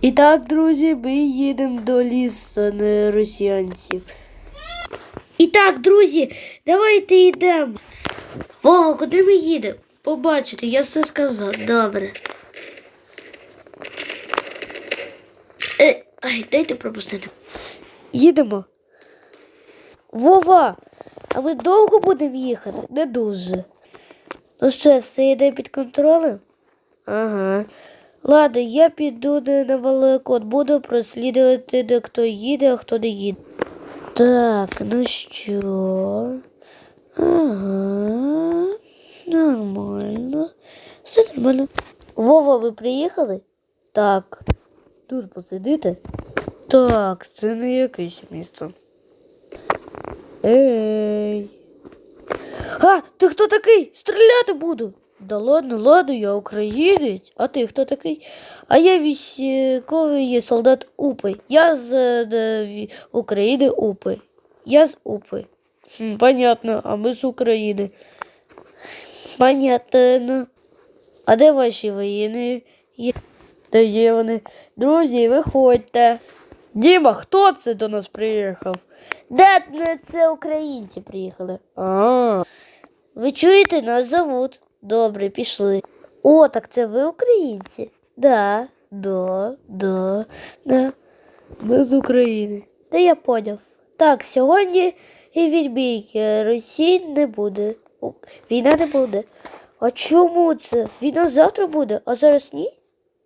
І так, друзі, ми їдемо до лісу на росіянців. І так, друзі, давайте йдемо. Вова, куди ми їдемо? Побачите, я все сказав. Добре. Е, ай, дайте пропустити. Їдемо. Вова, а ми довго будемо їхати? Не дуже. Ну що, все йде під контролем? Ага. Ладно, я піду на, на Великод, буду прослідувати, де хто їде, а хто не їде. Так, ну що? Ага. Нормально. Все нормально. Вова, ви приїхали? Так. Тут посидите? Так, це не якесь місто. Ей. А, ти хто такий? Стріляти буду. Да ладно, ладно, я українець. А ти хто такий? А я військовий солдат Упи. Я з де, України Упи. Я з Упи. Понятно, а ми з України. Понятно. А де ваші воїни? Є? Є вони? Друзі, виходьте. Діма, хто це до нас приїхав? Де це українці приїхали? А. Ви чуєте, нас зовут. Добре, пішли. О, так це ви українці? Да, да, да, да. Ми з України. Та я поняв. Так, сьогодні і відбійки Росії не буде. Війна не буде. А чому це? Війна завтра буде, а зараз ні?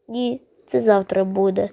Ні, це завтра буде.